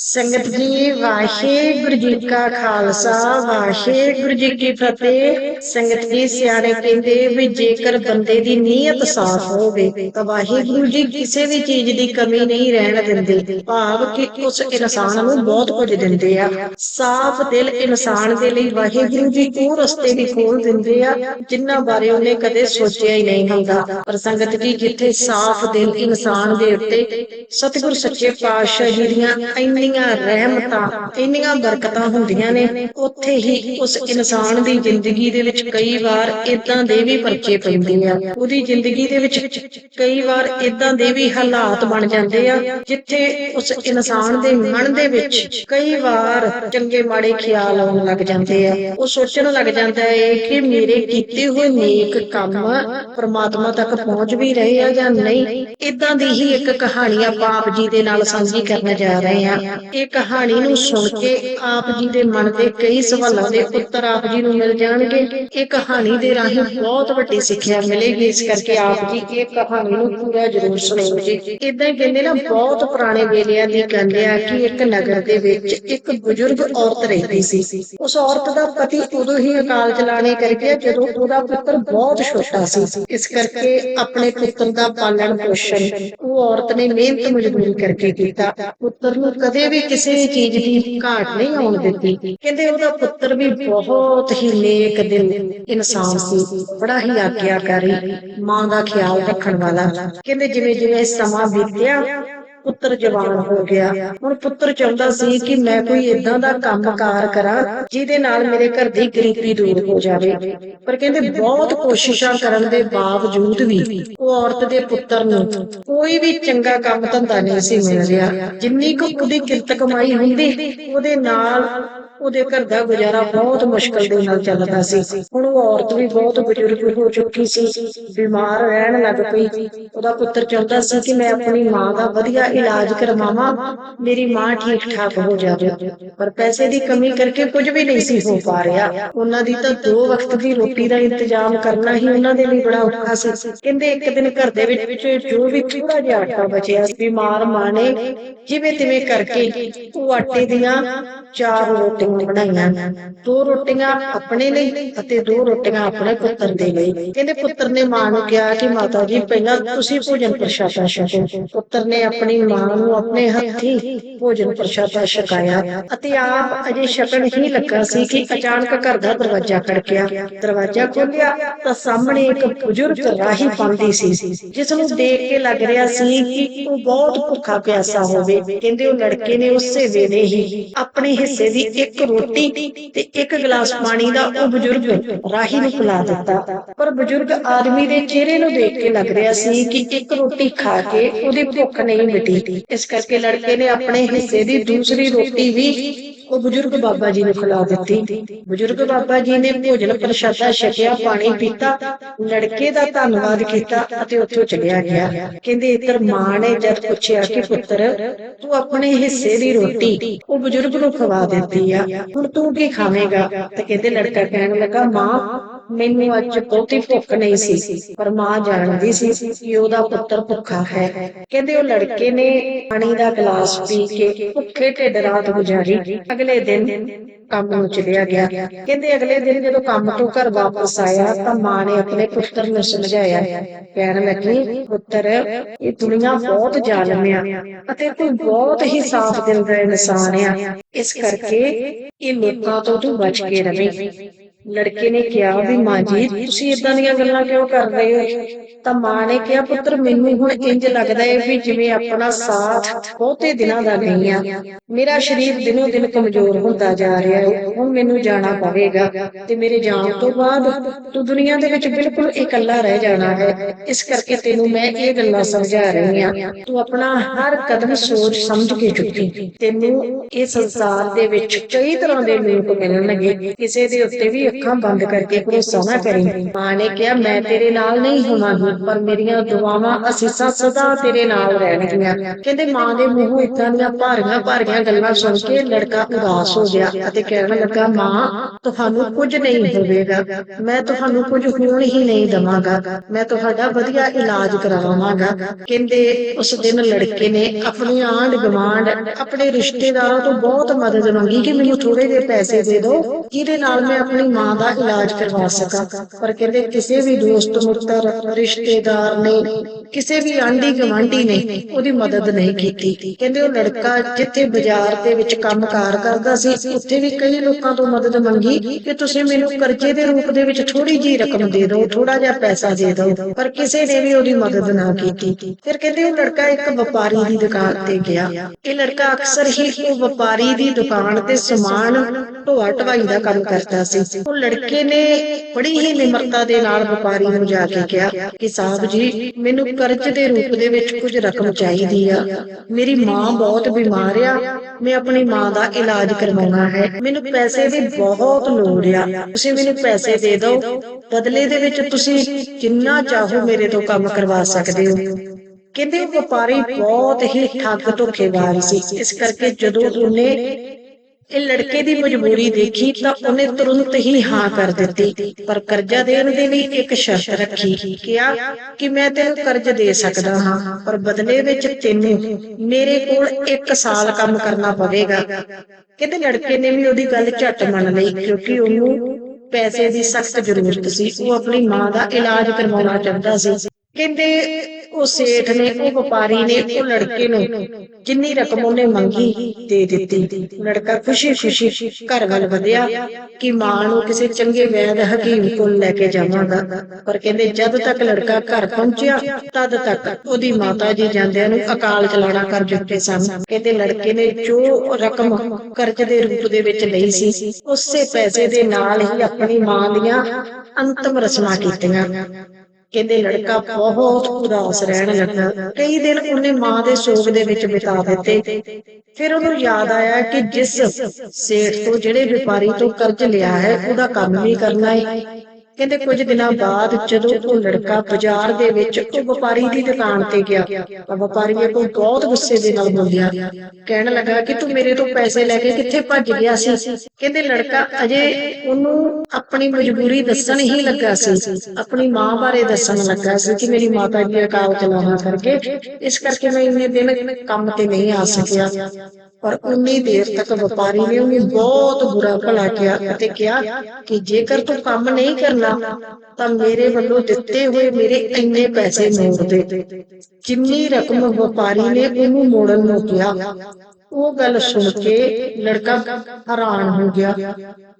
ਸੰਗਤ ਜੀ ਵਾਹਿਗੁਰੂ ਜੀ ਕਾ ਖਾਲਸਾ ਵਾਹਿਗੁਰੂ ਜੀ ਕੀ ਫਤਿਹ। ਸੰਗਤ ਜੀ, ਸਿਆਣੇ ਕਹਿੰਦੇ ਵੀ ਜੇਕਰ ਬੰਦੇ ਦੀ ਨੀਅਤ ਸਾਫ਼ ਹੋਵੇ, ਤਾਂ ਵਾਹਿਗੁਰੂ ਜੀ ਕਿਸੇ ਵੀ ਚੀਜ਼ ਦੀ ਕਮੀ ਨਹੀਂ ਰਹਿਣ ਦਿੰਦੇ। ਭਾਵ ਕਿ ਉਸ ਇਨਸਾਨ ਨੂੰ ਬਹੁਤ ਕੁਝ ਦਿੰਦੇ ਆ। ਸਾਫ਼ ਦਿਲ ਇਨਸਾਨ ਦੇ ਲਈ ਵਾਹਿਗੁਰੂ ਜੀ ਉਹ ਰਸਤੇ ਵੀ ਖੋਲ ਦਿੰਦੇ ਆ, ਜਿਨ੍ਹਾਂ ਬਾਰੇ ਉਹਨੇ ਕਦੇ ਸੋਚਿਆ ਹੀ ਨਹੀਂ ਹੁੰਦਾ। ਪਰ ਸੰਗਤ ਜੀ, ਜਿੱਥੇ ਸਾਫ਼ ਦਿਲ ਇਨਸਾਨ ਦੇ ਉੱਤੇ, ਸਤਿਗੁਰ ਸੱਚੇ ਪਾਤਸ਼ਾਹ ਜੀ ਦੀਆਂ ਇੰਨੀਆਂ ਰਹਿਮਤਾਂ, ਇੰਨੀਆਂ ਬਰਕਤਾਂ ਹੁੰਦੀਆਂ ਨੇ, ਉੱਥੇ ਹੀ ਉਸ ਇਨਸਾਨ ਦੀ ਜ਼ਿੰਦਗੀ ਦੇ ਵਿੱਚ ਕਈ ਵਾਰ ਇਦਾਂ ਦੇ ਵੀ ਪਰਚੇ ਪੈਂਦੇ ਆ। ਉਹਦੀ ਜ਼ਿੰਦਗੀ ਦੇ ਵਿੱਚ ਕਈ ਵਾਰ ਇਦਾਂ ਦੇ ਵੀ ਹਾਲਾਤ ਬਣ ਜਾਂਦੇ ਆ, ਜਿੱਥੇ ਉਸ ਇਨਸਾਨ ਦੇ ਮਨ ਦੇ ਵਿੱਚ ਕਈ ਵਾਰ ਚੰਗੇ ਮਾੜੇ ਖਿਆਲ ਆਉਣ ਲੱਗ ਜਾਂਦੇ ਆ। ਉਹ ਸੋਚਣ ਲੱਗ ਜਾਂਦਾ ਹੈ ਕਿ ਮੇਰੇ ਕੀਤੇ ਹੋਏ ਨੇਕ ਕੰਮ ਪ੍ਰਮਾਤਮਾ ਤੱਕ ਪਹੁੰਚ ਵੀ ਰਹੇ ਆ ਜਾਂ ਨਹੀਂ। ਇਦਾਂ ਦੀ ਹੀ ਇੱਕ ਕਹਾਣੀ ਆਪਾਂ ਆਪ ਜੀ ਦੇ ਨਾਲ ਸਾਂਝੀ ਕਰਨ ਜਾ ਰਹੇ ਆ। ਇਹ ਕਹਾਣੀ ਨੂੰ ਸੁਣ ਕੇ ਆਪ ਜੀ ਦੇ ਮਨ ਦੇ ਕਈ ਸਵਾਲਾਂ ਦੇ ਉੱਤਰ ਆਪ ਜੀ ਨੂੰ ਮਿਲ ਜਾਣਗੇ। ਇਹ ਕਹਾਣੀ ਦੇ ਰਾਹੀਂ ਬਹੁਤ ਵੱਡੀ ਸਿੱਖਿਆ ਮਿਲੇਗੀ। ਇਸ ਕਰਕੇ ਆਪ ਜੀ ਇਹ ਕਹਾਣੀ ਨੂੰ ਪੂਰਾ ਜ਼ਰੂਰ ਸੁਣੋ ਜੀ। ਇਦਾਂ ਕਹਿੰਦੇ ਨਾ, ਬਹੁਤ ਪੁਰਾਣੇ ਵੇਲਿਆਂ ਦੀ ਗੱਲ ਆ ਕਿ ਇੱਕ ਨਗਰ ਦੇ ਵਿੱਚ ਇੱਕ ਬਜ਼ੁਰਗ ਔਰਤ ਰਹਿੰਦੀ ਸੀ। ਉਸ ਔਰਤ ਦਾ ਪਤੀ ਉਦੋਂ ਹੀ ਅਕਾਲ ਚਲਾਣੇ ਕਰਕੇ ਜਦੋਂ ਉਹਦਾ ਪੁੱਤਰ ਬਹੁਤ ਛੋਟਾ ਸੀ। ਇਸ ਕਰਕੇ ਆਪਣੇ ਪੁੱਤਰ ਦਾ ਪਾਲਣ ਪੋਸ਼ਣ ਉਹ ਔਰਤ ਨੇ ਮਿਹਨਤ ਮਜ਼ਦੂਰੀ ਕਰਕੇ ਕੀਤਾ। ਪੁੱਤਰ ਨੂੰ ਕਦੇ ਵੀ ਕਿਸੇ ਵੀ ਚੀਜ਼ ਦੀ ਘਾਟ ਨਹੀਂ ਆਉਣ ਦਿੱਤੀ। ਕਹਿੰਦੇ ਉਹਦਾ ਪੁੱਤਰ ਵੀ ਬਹੁਤ ਹੀ ਨੇਕ ਦਿਲ ਇਨਸਾਨ ਸੀ। ਬੜਾ ਹੀ ਆਗਿਆਕਾਰੀ ਮਾਂ ਦਾ ਖਿਆਲ ਰੱਖਣ ਵਾਲਾ। ਕਹਿੰਦੇ ਜਿਵੇਂ ਜਿਵੇਂ ਸਮਾਂ ਬੀਤਿਆ ਪੁੱਤਰ ਜਵਾਨ ਹੋ ਗਿਆ। ਹੁਣ ਪੁੱਤਰ ਚਾਹੁੰਦਾ ਸੀ ਕਿ ਮੈਂ ਕੋਈ ਇਦਾਂ ਦਾ ਕੰਮਕਾਰ ਕਰਾਂ, ਜਿਹਦੇ ਨਾਲ ਮੇਰੇ ਘਰ ਦੀ ਗਰੀਬੀ ਦੂਰ ਹੋ ਜਾਵੇ। ਪਰ ਕਹਿੰਦੇ ਬਹੁਤ ਕੋਸ਼ਿਸ਼ਾਂ ਕਰਨ ਦੇ ਬਾਵਜੂਦ ਵੀ ਉਹ ਔਰਤ ਦੇ ਪੁੱਤਰ ਨੂੰ ਕੋਈ ਵੀ ਚੰਗਾ ਕੰਮ ਧੰਦਾ ਨਹੀਂ ਸੀ ਮਿਲ ਰਿਹਾ। ਜਿੰਨੀ ਕੁ ਉਹਦੀ ਕਿਰਤ ਕਮਾਈ ਹੁੰਦੀ, ਉਹਦੇ ਨਾਲ ਉਹਦੇ ਘਰ ਦਾ ਗੁਜ਼ਾਰਾ ਬਹੁਤ ਮੁਸ਼ਕਲ ਦੇ ਨਾਲ ਚੱਲਦਾ ਸੀ। ਹੁਣ ਉਹ ਔਰਤ ਵੀ ਬਹੁਤ ਬਜ਼ੁਰਗ ਹੋ ਚੁੱਕੀ ਸੀ। ਬਿਮਾਰ ਰਹਿਣ ਲੱਗ ਪਈ। ਉਹਦਾ ਪੁੱਤਰ ਚਾਹੁੰਦਾ ਸੀ ਕਿ ਮੈਂ ਆਪਣੀ ਮਾਂ ਦਾ ਵਧੀਆ ਇਲਾਜ ਕਰਵਾਵਾਂ। ਮੇਰੀ ਮਾਂ ਠੀਕ ਠਾਕ ਹੋ ਜਾਵੇ। ਪਰ ਪੈਸੇ ਦੀ ਕਮੀ ਕਰਕੇ ਕੁਝ ਵੀ ਨਹੀਂ ਸੀ ਹੋ ਪਾ ਰਿਹਾ। ਉਹਨਾਂ ਦੀ ਤਾਂ ਦੋ ਵਕਤ ਦੀ ਰੋਟੀ ਦਾ ਇੰਤਜ਼ਾਮ ਕਰਨਾ ਹੀ ਉਹਨਾਂ ਦੇ ਲਈ ਬੜਾ ਔਖਾ ਸੀ। ਕਹਿੰਦੇ ਇੱਕ ਦਿਨ ਘਰ ਦੇ ਵਿੱਚ ਜੋ ਵੀ ਥੋੜਾ ਜਿਹਾ ਆਟਾ ਬਚਿਆ ਬਿਮਾਰ ਮਾਂ ਨੇ ਜਿਵੇਂ ਤਿਵੇਂ ਕਰਕੇ ਉਹ ਆਟੇ ਦੀਆਂ ਚਾਰ ਰੋਟੀਆਂ ਬਣਾਈਆਂ। ਦੋ ਰੋਟੀਆਂ ਆਪਣੇ ਲਈ ਅਤੇ ਦੋ ਰੋਟੀਆਂ ਆਪਣੇ ਪੁੱਤਰ ਦੇ ਲਈ। ਕਹਿੰਦੇ ਪੁੱਤਰ ਨੇ ਮਾਂ ਨੂੰ ਕਿਹਾ ਕਿ ਮਾਤਾ ਜੀ, ਪਹਿਲਾਂ ਤੁਸੀਂ ਭੋਜਨ ਪ੍ਰਸ਼ਾਦਾ ਛਕੋ। ਪੁੱਤਰ ਨੇ ਆਪਣੀ ਮਾਂ ਨੂੰ ਆਪਣੇ ਹੱਥੀ ਭੋਜਨ ਪ੍ਰਸ਼ਾਦਾ ਛਕਾਇਆ ਅਤੇ ਆਪ ਅਜੇ ਛਕਣ ਹੀ ਲੱਗਾ ਸੀ ਕਿ ਅਚਾਨਕ ਘਰ ਦਾ ਦਰਵਾਜ਼ਾ ਖੜਕਿਆ। ਦਰਵਾਜ਼ਾ ਖੋਲ੍ਹਿਆ ਤਾਂ ਸਾਹਮਣੇ ਇੱਕ ਬਜ਼ੁਰਗ ਰਾਹੀ ਪਾਉਂਦੀ ਸੀ ਜਿਸ ਨੂੰ ਦੇਖ ਕੇ ਲੱਗ ਰਿਹਾ ਸੀ ਕਿ ਉਹ ਬਹੁਤ ਭੁੱਖਾ ਪਿਆਸਾ ਹੋਵੇ। ਕਹਿੰਦੇ ਉਹ ਲੜਕੇ ਨੇ ਉਸੇ ਵੇਲੇ ਹੀ ਆਪਣੇ ਹਿੱਸੇ ਦੀ ਇੱਕ ਰੋਟੀ ਤੇ ਇੱਕ ਗਲਾਸ ਪਾਣੀ ਦਾ ਉਹ ਬਜ਼ੁਰਗ ਰਾਹੀ ਨੂੰ ਪਿਲਾ ਦਿੱਤਾ। ਪਰ ਬਜ਼ੁਰਗ ਆਦਮੀ ਦੇ ਚਿਹਰੇ ਨੂੰ ਦੇਖ ਕੇ ਲੱਗ ਰਿਹਾ ਸੀ ਕਿ ਇੱਕ ਰੋਟੀ ਖਾ ਕੇ ਉਹਦੀ ਭੁੱਖ ਨਹੀਂ ਮਿਟੀ। ਇਸ ਕਰਕੇ ਲੜਕੇ ਨੇ ਆਪਣੇ ਹਿੱਸੇ ਦੀ ਦੂਸਰੀ ਰੋਟੀ ਵੀ ਉਹ ਬਜ਼ੁਰਗ ਬਾਬਾ ਜੀ ਨੂੰ ਖਿਲਾ ਦਿੱਤੀ। ਬਜ਼ੁਰਗ ਬਾਬਾ ਜੀ ਨੇ ਭੋਜਨ ਪ੍ਰਸ਼ਾਦਾ ਛਕਿਆ, ਪਾਣੀ ਪੀਤਾ, ਲੜਕੇ ਦਾ ਧੰਨਵਾਦ ਕੀਤਾ ਅਤੇ ਉੱਥੋਂ ਚਲਿਆ ਗਿਆ। ਕਹਿੰਦੇ, ਇਧਰ ਮਾਂ ਨੇ ਜਦ ਪੁੱਛਿਆ ਕਿ ਪੁੱਤਰ, ਤੂੰ ਆਪਣੇ ਹਿੱਸੇ ਦੀ ਰੋਟੀ ਉਹ ਬਜ਼ੁਰਗ ਨੂੰ ਖਵਾ ਦਿੱਤੀ ਆ, ਹੁਣ ਤੂੰ ਕੀ ਖਾਵੇਂਗਾ? ਤੇ ਕਹਿੰਦੇ, ਲੜਕਾ ਕਹਿਣ ਲੱਗਾ, ਮਾਂ, ਮੈਨੂੰ ਅੱਜ ਬਹੁਤੀ ਭੁੱਖ ਨਹੀਂ ਸੀ, ਪਰ ਮਾਂ ਜਾਣਦੀ ਸੀ ਕਿ ਉਹਦਾ ਪੁੱਤਰ ਭੁੱਖਾ ਹੈ। ਕਹਿੰਦੇ, ਉਹ ਲੜਕੇ ਨੇ ਪਾਣੀ ਦਾ ਗਲਾਸ ਪੀ ਕੇ ਭੁੱਖੇ ਢਿੱਡ ਰਾਤ ਗੁਜ਼ਾਰੀ। ਅਗਲੇ ਦਿਨ ਕੰਮ ਨੂੰ ਚਲਿਆ ਗਿਆ। ਕਹਿੰਦੇ ਅਗਲੇ ਦਿਨ ਜਦੋਂ ਕੰਮ ਤੋਂ ਘਰ ਵਾਪਸ ਆਇਆ ਤਾਂ ਮਾਂ ਨੇ ਆਪਣੇ ਪੁੱਤਰ ਨੂੰ ਸਮਝਾਇਆ, ਕਹਿਣ ਲੱਗੀ, ਪੁੱਤਰ, ਇਹ ਦੁਨੀਆ ਬਹੁਤ ਜ਼ਾਲਮ ਆ ਅਤੇ ਤੂੰ ਬਹੁਤ ਹੀ ਸਾਫ਼ ਦਿਲ ਦਾ ਇਨਸਾਨ ਆ। ਇਸ ਕਰਕੇ ਇਹ ਲੋਕਾਂ ਤੋਂ ਤੂੰ ਬਚ ਕੇ ਰਹੇ ਲੜਕੇ ਨੇ ਕਿਹਾ ਵੀ ਮਾਂ ਜੀ, ਤੁਸੀਂ ਇਦਾਂ ਦੀਆਂ ਗੱਲਾਂ ਕਿਉਂ ਕਰ ਰਹੇ ਹੋ? ਤਾਂ ਮਾਂ ਨੇ ਕਿਹਾ, ਪੁੱਤਰ, ਮੈਨੂੰ ਹੁਣ ਇੰਜ ਲੱਗਦਾ ਹੈ ਵੀ ਜਿਵੇਂ ਆਪਣਾ ਸਾਥ ਬਹੁਤੇ ਦਿਨਾਂ ਦਾ ਨਹੀਂ ਆ। ਮੇਰਾ ਸਰੀਰ ਦਿਨੋਂ ਦਿਨ ਕਮਜ਼ੋਰ ਹੁੰਦਾ ਜਾ ਰਿਹਾ ਹੈ ਹੁਣ ਮੈਨੂੰ ਜਾਣਾ ਪਵੇਗਾ ਤੇ ਮੇਰੇ ਜਾਣ ਤੋਂ ਬਾਅਦ ਤੂੰ ਦੁਨੀਆ ਦੇ ਵਿੱਚ ਬਿਲਕੁਲ ਇਕੱਲਾ ਰਹਿ ਜਾਣਾ ਹੈ। ਇਸ ਕਰਕੇ ਤੈਨੂੰ ਮੈਂ ਇਹ ਗੱਲਾਂ ਸਮਝਾ ਰਹੀ ਹਾਂ ਤੂੰ ਆਪਣਾ ਹਰ ਕਦਮ ਸੋਚ ਸਮਝ ਕੇ ਚੁੱਕੀ। ਤੈਨੂੰ ਇਹ ਸੰਸਾਰ ਦੇ ਵਿੱਚ ਕਈ ਤਰ੍ਹਾਂ ਦੇ ਲੋਕ ਮਿਲਣਗੇ। ਕਿਸੇ ਦੇ ਉੱਤੇ ਵੀ ਅੱਖਾਂ ਬੰਦ ਕਰਕੇ ਭਰੋਸਾ ਨਾ ਕਰੀ। ਮਾਂ ਨੇ ਕਿਹਾ, ਮੈਂ ਤੇਰੇ ਨਾਲ ਨਹੀਂ ਹੋਵਾਂਗੀ, ਪਰ ਮੇਰੀਆਂ ਦੁਆਵਾਂ ਅਸੀਸਾਂ ਸਦਾ ਤੇਰੇ ਨਾਲ ਰਹਿਣਗੀਆਂ। ਕਹਿੰਦੇ, ਮਾਂ ਦੇ ਮੂੰਹੋਂ ਇਦਾਂ ਦੀਆਂ ਭਾਰੀਆਂ ਭਾਰੀਆਂ ਗੱਲਾਂ ਸੁਣ ਕੇ ਲੜਕਾ ਉਦਾਸ ਹੋ ਗਿਆ ਅਤੇ ਕਹਿਣ ਲੱਗਾ, ਮਾਂ, ਤੁਹਾਨੂੰ ਕੁਝ ਨਹੀਂ ਹੋਵੇਗਾ। ਮੈਂ ਤੁਹਾਨੂੰ ਕੁਝ ਹੋਣ ਹੀ ਨਹੀਂ ਦਵਾਂਗਾ। ਮੈਂ ਤੁਹਾਡਾ ਵਧੀਆ ਇਲਾਜ ਕਰਾਵਾਂਗਾ। ਕਹਿੰਦੇ, ਉਸ ਦਿਨ ਲੜਕੇ ਨੇ ਆਪਣੀ ਆਂਢ ਗਵਾਂਢ ਆਪਣੇ ਰਿਸ਼ਤੇਦਾਰਾਂ ਤੋਂ ਬਹੁਤ ਮਦਦ ਮੰਗੀ ਕਿ ਮੈਨੂੰ ਥੋੜੇ ਜਿਹੇ ਪੈਸੇ ਦੇ ਦਿਓ। ਜਿਹਦੇ ਨਾਲ ਮੈਂ ਆਪਣੀ ਮਾਂ ਦਾ ਇਲਾਜ ਕਰਵਾ ਸਕਾਂ। ਪਰ ਕਹਿੰਦੇ ਕਿਸੇ ਵੀ ਦੋਸਤ, ਮਿੱਤਰ, ਰਿਸ਼ਤੇਦਾਰ ਨੇ, ਕਿਸੇ ਵੀ ਆਂਢੀ ਗਵਾਂਢੀ ਨੇ ਉਹਦੀ ਮਦਦ ਨਹੀਂ ਕੀਤੀ। ਕਹਿੰਦੇ ਉਹ ਲੜਕਾ ਜਿੱਥੇ ਬਾਜ਼ਾਰ ਦੇ ਵਿੱਚ ਕੰਮਕਾਰ ਕਰਦਾ ਸੀ, ਉੱਥੇ ਵੀ ਕਈ ਲੋਕਾਂ ਤੋਂ ਮਦਦ ਮੰਗੀ ਕਿ ਤੁਸੀਂ ਮੈਨੂੰ ਕਰਜ਼ੇ ਦੇ ਰੂਪ ਦੇ ਵਿੱਚ ਥੋੜੀ ਜੀ ਰਕਮ ਦੇ ਦਿਓ ਥੋੜਾ ਜਿਹਾ ਪੈਸਾ ਦੇ ਦਿਓ, ਪਰ ਕਿਸੇ ਨੇ ਵੀ ਉਹਦੀ ਮਦਦ ਨਾ ਕੀਤੀ। ਫਿਰ ਕਹਿੰਦੇ ਉਹ ਲੜਕਾ ਇੱਕ ਵਪਾਰੀ ਦੀ ਦੁਕਾਨ ਤੇ ਗਿਆ। ਇਹ ਲੜਕਾ ਅਕਸਰ ਹੀ ਉਹ ਵਪਾਰੀ ਦੀ ਦੁਕਾਨ ਤੇ ਸਮਾਨ ਢੋਆ ਢਵਾਈ ਦਾ ਕੰਮ ਕਰਦਾ ਸੀ। ਉਹ ਲੜਕੇ ਨੇ ਬੜੀ ਹੀ ਨਿਮਰਤਾ ਦੇ ਨਾਲ ਵਪਾਰੀ ਨੂੰ ਜਾ ਕੇ ਕਿਹਾ ਕਿ ਸਾਹਿਬ ਜੀ, ਮੈਨੂੰ ਕਰਜ਼ ਦੇ ਰੂਪ ਦੇ ਵਿੱਚ ਕੁਝ ਰਕਮ ਚਾਹੀਦੀ ਆ। ਮੇਰੀ ਮਾਂ ਬਹੁਤ ਬਿਮਾਰ ਆ। ਮੈਂ ਆਪਣੀ ਮਾਂ ਦਾ ਇਲਾਜ ਕਰਵਾਉਣਾ ਹੈ। ਮੈਨੂੰ ਪੈਸੇ ਦੀ ਬਹੁਤ ਲੋੜ ਆ। ਤੁਸੀਂ ਮੈਨੂੰ ਪੈਸੇ ਦੇ ਦਿਓ। ਬਦਲੇ ਦੇ ਵਿੱਚ ਤੁਸੀਂ ਜਿੰਨਾ ਚਾਹੋ ਮੇਰੇ ਤੋਂ ਕੰਮ ਕਰਵਾ ਸਕਦੇ ਹੋ। ਕਹਿੰਦੇ ਵਪਾਰੀ ਬਹੁਤ ਹੀ ਠੱਗ ਧੋਖੇਬਾਜ਼ ਸੀ। ਇਸ ਕਰਕੇ ਜਦੋਂ ਉਹਨੇ ਇਹ ਲੜਕੇ ਦੀ ਮਜਬੂਰੀ ਦੇਖੀ ਤਾਂ ਉਹਨੇ ਤੁਰੰਤ ਹੀ ਹਾਂ ਕਰ ਦਿੱਤੀ। ਪਰ ਕਰਜ਼ਾ ਦੇਣ ਦੇ ਲਈ ਇੱਕ ਸ਼ਰਤ ਰੱਖੀ ਕਿਹਾ ਕਿ ਮੈਂ ਤੈਨੂੰ ਕਰਜ਼ ਦੇ ਸਕਦਾ ਹਾਂ ਪਰ ਬਦਲੇ ਵਿੱਚ ਤੈਨੂੰ ਮੇਰੇ ਕੋਲ 1 ਸਾਲ ਕੰਮ ਕਰਨਾ ਪਵੇਗਾ। ਕਹਿੰਦੇ ਲੜਕੇ ਨੇ ਵੀ ਉਹਦੀ ਗੱਲ ਝੱਟ ਮੰਨ ਲਈ ਕਿਉਂਕਿ ਉਹਨੂੰ ਪੈਸੇ ਦੀ ਸਖਤ ਜ਼ਰੂਰਤ ਸੀ। ਉਹ ਆਪਣੀ ਮਾਂ ਦਾ ਇਲਾਜ ਕਰਵਾਉਣਾ ਚਾਹੁੰਦਾ ਸੀ। ਕਹਿੰਦੇ ਉਹ ਸੇਠ ਨੇ, ਉਹ ਵਪਾਰੀ ਨੇ, ਉਹ ਲੜਕੇ ਨੂੰ ਜਿੰਨੀ ਰਕਮ ਉਹਨੇ ਮੰਗੀ ਦੇ ਦਿੱਤੀ। ਲੜਕਾ ਖੁਸ਼ੀ-ਖੁਸ਼ੀ ਘਰ ਵੱਲ ਵਧਿਆ ਕਿ ਮਾਂ ਨੂੰ ਕਿਸੇ ਚੰਗੇ ਵੈਦ ਹਕੀਮ ਕੋਲ ਲੈ ਕੇ ਜਾਵਾਂਗਾ। ਪਰ ਕਹਿੰਦੇ ਜਦ ਤੱਕ ਲੜਕਾ ਘਰ ਪਹੁੰਚਿਆ, ਤਦ ਤੱਕ ਉਹਦੀ ਮਾਤਾ ਜੀ ਜਾਂਦਿਆਂ ਨੂੰ ਅਕਾਲ ਚਲਾਣਾ ਕਰ ਚੁੱਕੇ ਸਨ। ਕਹਿੰਦੇ ਲੜਕੇ ਨੇ ਜੋ ਰਕਮ ਕਰਜ਼ ਦੇ ਰੂਪ ਦੇ ਵਿੱਚ ਲਈ ਸੀ, ਉਸੇ ਪੈਸੇ ਦੇ ਨਾਲ ਹੀ ਆਪਣੀ ਮਾਂ ਦੀਆਂ ਅੰਤਮ ਰਸਮਾਂ ਕੀਤੀਆਂ। ਕਹਿੰਦੇ ਲੜਕਾ ਬਹੁਤ ਉਦਾਸ ਰਹਿਣ ਲੱਗਾ। ਕਈ ਦਿਨ ਉਹਨੇ ਮਾਂ ਦੇ ਸੋਗ ਦੇ ਵਿੱਚ ਬਿਤਾ ਦਿੱਤੇ। ਫਿਰ ਉਹਨੂੰ ਯਾਦ ਆਇਆ ਕਿ ਜਿਸ ਸੇਠ ਤੋਂ ਜਿਹੜੇ ਵਪਾਰੀ ਤੋਂ ਕਰਜ਼ ਲਿਆ ਹੈ, ਉਹਦਾ ਕੰਮ ਵੀ ਕਰਨਾ ਹੈ ਕਹਿੰਦੇ ਕੁਝ ਦਿਨਾਂ ਬਾਅਦ ਜਦੋਂ ਉਹ ਲੜਕਾ ਬਾਜ਼ਾਰ ਦੇ ਵਿੱਚ ਉਹ ਵਪਾਰੀ ਦੀ ਦੁਕਾਨ ਤੇ ਗਿਆ। ਤਾਂ ਵਪਾਰੀ ਕੋਲ ਬਹੁਤ ਗੁੱਸੇ ਦੇ ਨਾਲ ਬੋਲਿਆ। ਕਹਿਣ ਲੱਗਾ ਕਿ ਤੂੰ ਮੇਰੇ ਤੋਂ ਪੈਸੇ ਲੈ ਕੇ ਕਿੱਥੇ ਭੱਜ ਗਿਆ ਸੀ? ਕਹਿੰਦੇ ਲੜਕਾ ਅਜੇ ਉਹਨੂੰ ਆਪਣੀ ਮਜਬੂਰੀ ਦੱਸਣ ਹੀ ਲੱਗਾ ਸੀ। ਆਪਣੀ ਮਾਂ ਬਾਰੇ ਦੱਸਣ ਲੱਗਾ ਸੀ ਕਿ ਮੇਰੀ ਮਾਤਾ ਜੀ ਅਕਾਲ ਚਲਾਣਾ ਕਰਕੇ ਇਸ ਕਰਕੇ ਮੈਂ ਇੰਨੇ ਦਿਨ ਕੰਮ ਤੇ ਨਹੀਂ ਆ ਸਕਿਆ। ਪਰ ਉਨੀ ਦੇਰ ਤੱਕ ਵਪਾਰੀ ਨੇ ਉਹਨੂੰ ਬਹੁਤ ਬੁਰਾ ਭਲਾ ਕਿਹਾ ਅਤੇ ਕਿਹਾ ਕਿ ਜੇਕਰ ਤੂੰ ਕੰਮ ਨਹੀਂ ਕਰਨਾ ਤਾਂ ਮੇਰੇ ਵੱਲੋਂ ਦਿੱਤੇ ਹੋਏ ਮੇਰੇ ਇੰਨੇ ਪੈਸੇ ਮੋੜ ਜਿੰਨੀ ਰਕਮ ਵਪਾਰੀ ਨੇ ਉਹਨੂੰ ਮੋੜਨ ਨੂੰ ਕਿਹਾ, ਉਹ ਗੱਲ ਸੁਣ ਕੇ ਲੜਕਾ ਹੈਰਾਨ ਹੋ ਗਿਆ,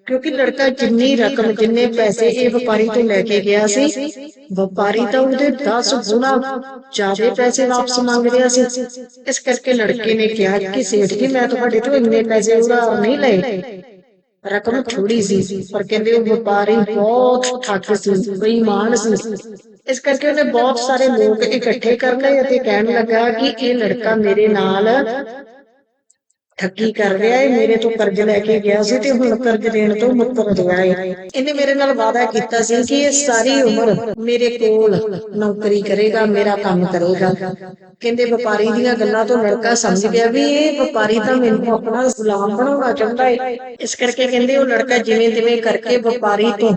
ਕਿਉਂਕਿ ਲੜਕਾ ਜਿੰਨੀ ਰਕਮ, ਜਿੰਨੇ ਪੈਸੇ ਇਹ ਵਪਾਰੀ ਤੋਂ ਲੈ ਕੇ ਗਿਆ ਸੀ, ਵਪਾਰੀ ਤਾਂ ਉਹਦੇ 10 ਗੁਣਾ ਜ਼ਿਆਦਾ ਪੈਸੇ ਵਾਪਸ ਮੰਗ ਰਿਹਾ ਸੀ। ਇਸ ਕਰਕੇ ਲੜਕੇ ਨੇ ਕਿਹਾ ਕਿ ਸੇਠ ਜੀ, ਮੈਂ ਤੁਹਾਡੇ ਤੋਂ ਇੰਨੇ ਪੈਸੇ ਉਧਾਰ ਨਹੀਂ ਲਏ। ਰਕਮ ਥੋੜੀ ਸੀ, ਪਰ ਕਹਿੰਦੇ ਉਹ ਵਪਾਰੀ ਬਹੁਤ ਠੱਗ ਸੀ, ਬੇਈਮਾਨ ਸੀ। ਇਸ ਕਰਕੇ ਉਹਨੇ ਬਹੁਤ ਸਾਰੇ ਲੋਕ ਇਕੱਠੇ ਕਰ ਲਏ ਅਤੇ ਕਹਿਣ ਲੱਗਾ ਕਿ ਇਹ ਲੜਕਾ ਮੇਰੇ ਨਾਲ ਠੱਗੀ ਕਰ ਰਿਹਾ ਹੈ ਮੇਰੇ ਤੋਂ ਕਰਜ਼ ਲੈ ਕੇ ਗਿਆ ਸੀ ਤੇ ਹੁਣ ਕਰਜ਼ ਦੇਣ ਤੋਂ ਮੁੱਕਰ ਰਿਹਾ ਹੈ ਇਹਨੇ ਮੇਰੇ ਨਾਲ ਵਾਅਦਾ ਕੀਤਾ ਸੀ ਕਿ ਇਹ ਸਾਰੀ ਉਮਰ ਮੇਰੇ ਕੋਲ ਨੌਕਰੀ ਕਰੇਗਾ ਮੇਰਾ ਕੰਮ ਕਰੇਗਾ। ਕਹਿੰਦੇ ਵਪਾਰੀ ਦੀਆਂ ਗੱਲਾਂ ਤੋਂ ਲੜਕਾ ਸਮਝ ਗਿਆ ਵੀ ਇਹ ਵਪਾਰੀ ਤਾਂ ਮੈਨੂੰ ਆਪਣਾ ਗੁਲਾਮ ਬਣਾਉਣਾ ਚਾਹੁੰਦਾ ਹੈ ਇਸ ਕਰਕੇ ਕਹਿੰਦੇ ਉਹ ਲੜਕਾ ਜਿਵੇਂ ਤਿਵੇਂ ਕਰਕੇ ਵਪਾਰੀ ਤੋਂ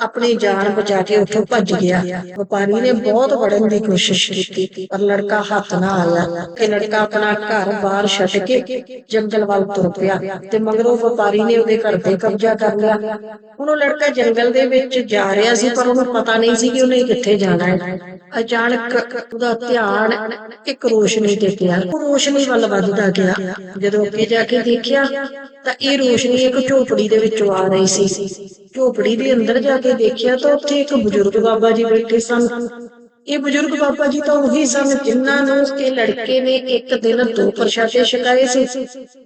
ਆਪਣੀ ਜਾਨ ਬਚਾ ਕੇ ਉੱਥੋਂ ਭੱਜ ਗਿਆ। ਵਪਾਰੀ ਨੇ ਬਹੁਤ ਵੜਨ ਦੀ ਕੋਸ਼ਿਸ਼ ਕੀਤੀ ਪਰ ਲੜਕਾ ਹੱਥ ਨਾ ਆਇਆ ਕਿ ਲੜਕਾ ਆਪਣਾ ਘਰ-ਬਾਰ ਛੱਡ ਕੇ ਜੰਗਲ ਵੱਲ ਤੁਰ ਪਿਆ ਤੇ ਮਗਰੋਂ ਵਪਾਰੀ ਨੇ ਉਹਦੇ ਘਰ ਤੇ ਕਬਜ਼ਾ ਕਰ ਲਿਆ। ਹੁਣ ਉਹ ਲੜਕਾ ਜੰਗਲ ਦੇ ਵਿੱਚ ਜਾ ਰਿਹਾ ਸੀ ਪਰ ਉਹਨੂੰ ਪਤਾ ਨਹੀਂ ਸੀ ਕਿ ਉਹਨੇ ਕਿੱਥੇ ਜਾਣਾ ਹੈ। ਅਚਾਨਕ ਉਹਦਾ ਧਿਆਨ ਇੱਕ ਰੋਸ਼ਨੀ ਤੇ ਪਿਆ ਉਹ ਰੋਸ਼ਨੀ ਵੱਲ ਵੱਧਦਾ ਗਿਆ। ਜਦੋਂ ਅੱਗੇ ਜਾ ਕੇ ਦੇਖਿਆ ਤਾਂ ਇਹ ਰੋਸ਼ਨੀ ਇੱਕ ਝੋਪੜੀ ਦੇ ਵਿੱਚੋਂ ਆ ਰਹੀ ਸੀ ਝੋਪੜੀ ਦੇ ਅੰਦਰ ਜਾ ਕੇ ਦੇਖਿਆ ਤਾਂ ਉੱਥੇ ਇੱਕ ਬਜ਼ੁਰਗ ਬਾਬਾ ਜੀ ਬੈਠੇ ਸਨ। ਇਹ ਬਜ਼ੁਰਗ ਬਾਬਾ ਜੀ ਤਾਂ ਉਹੀ ਸਨ ਜਿਨ੍ਹਾਂ ਨੂੰ ਇਹ ਲੜਕੇ ਨੇ ਇੱਕ ਦਿਨ ਦੋ ਪ੍ਰਸ਼ਾਦੇ ਛਕਾਏ ਸੀ।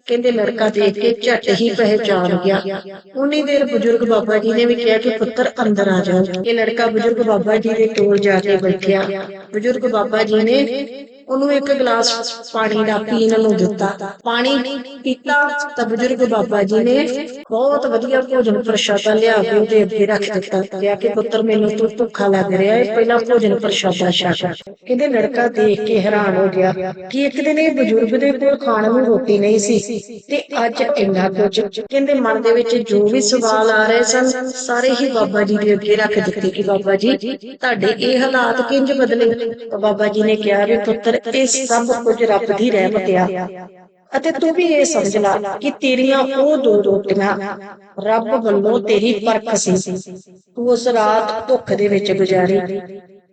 ਕਹਿੰਦੇ ਲੜਕਾ ਦੇਖ ਕੇ ਝਟ ਹੀ ਪਹਿਚਾਨ ਗਿਆ। ਉਨੀ ਦੇਰ ਬਜ਼ੁਰਗ ਬਾਬਾ ਜੀ ਨੇ ਵੀ ਕਿਹਾ ਕਿ ਪੁੱਤਰ ਅੰਦਰ ਆ ਜਾ। ਇਹ ਲੜਕਾ ਬਜ਼ੁਰਗ ਬਾਬਾ ਜੀ ਦੇ ਕੋਲ ਜਾ ਕੇ ਬੈਠਿਆ। ਬਜ਼ੁਰਗ ਬਾਬਾ ਜੀ ਨੇ ਉਹਨੂੰ ਇੱਕ ਗਲਾਸ ਪਾਣੀ ਦਾ ਪੀਣ ਨੂੰ ਦਿੱਤਾ। ਪਾਣੀ ਪੀਤਾ ਤਾਂ ਬਜ਼ੁਰਗ ਬਾਬਾ ਜੀ ਨੇ ਬਹੁਤ ਵਧੀਆ ਭੋਜਨ ਪ੍ਰਸ਼ਾਦਾ ਲਿਆ ਕੇ ਉਹਦੇ ਅੱਗੇ ਰੱਖ ਦਿੱਤਾ। ਕਿਹਾ ਕਿ ਪੁੱਤਰ, ਮੈਨੂੰ ਤੂੰ ਭੁੱਖਾ ਲੱਗ ਰਿਹਾ ਹੈ ਪਹਿਲਾਂ ਭੋਜਨ ਪ੍ਰਸ਼ਾਦਾ ਛਕ। ਕਹਿੰਦੇ, ਲੜਕਾ ਦੇਖ ਕੇ ਹੈਰਾਨ ਹੋ ਗਿਆ ਕਿ ਇੱਕ ਦਿਨ ਇਹ ਬਜ਼ੁਰਗ ਦੇ ਕੋਲ ਖਾਣ ਨੂੰ ਰੋਟੀ ਨਹੀਂ ਸੀ ਤੇ ਅੱਜ ਇੰਨਾ ਕੁਝ। ਕਹਿੰਦੇ, ਮਨ ਦੇ ਵਿੱਚ ਜੋ ਵੀ ਸਵਾਲ ਆ ਰਹੇ ਸਨ, ਸਾਰੇ ਹੀ ਬਾਬਾ ਜੀ ਦੇ ਅੱਗੇ ਰੱਖ ਦਿੱਤੇ ਕਿ, ਬਾਬਾ ਜੀ, ਤੁਹਾਡੇ ਇਹ ਹਾਲਾਤ ਕਿੰਜ ਬਦਲੇ? ਤਾਂ ਬਾਬਾ ਜੀ ਨੇ ਕਿਹਾ ਵੀ, ਪੁੱਤਰ ਇਹ ਸਭ ਕੁਝ ਰੱਬ ਦੀ ਰਹਿਮਤ ਆ। ਅਤੇ ਤੂੰ ਵੀ ਇਹ ਸਮਝ ਲੈ ਕਿ ਤੇਰੀਆਂ ਉਹ ਦੋ ਰੋਟੀਆਂ ਰੱਬ ਵੱਲੋਂ ਤੇਰੀ ਪਰਖ ਸੀ। ਤੂੰ ਉਸ ਰਾਤ ਭੁੱਖ ਦੇ ਵਿੱਚ ਗੁਜ਼ਾਰੀ,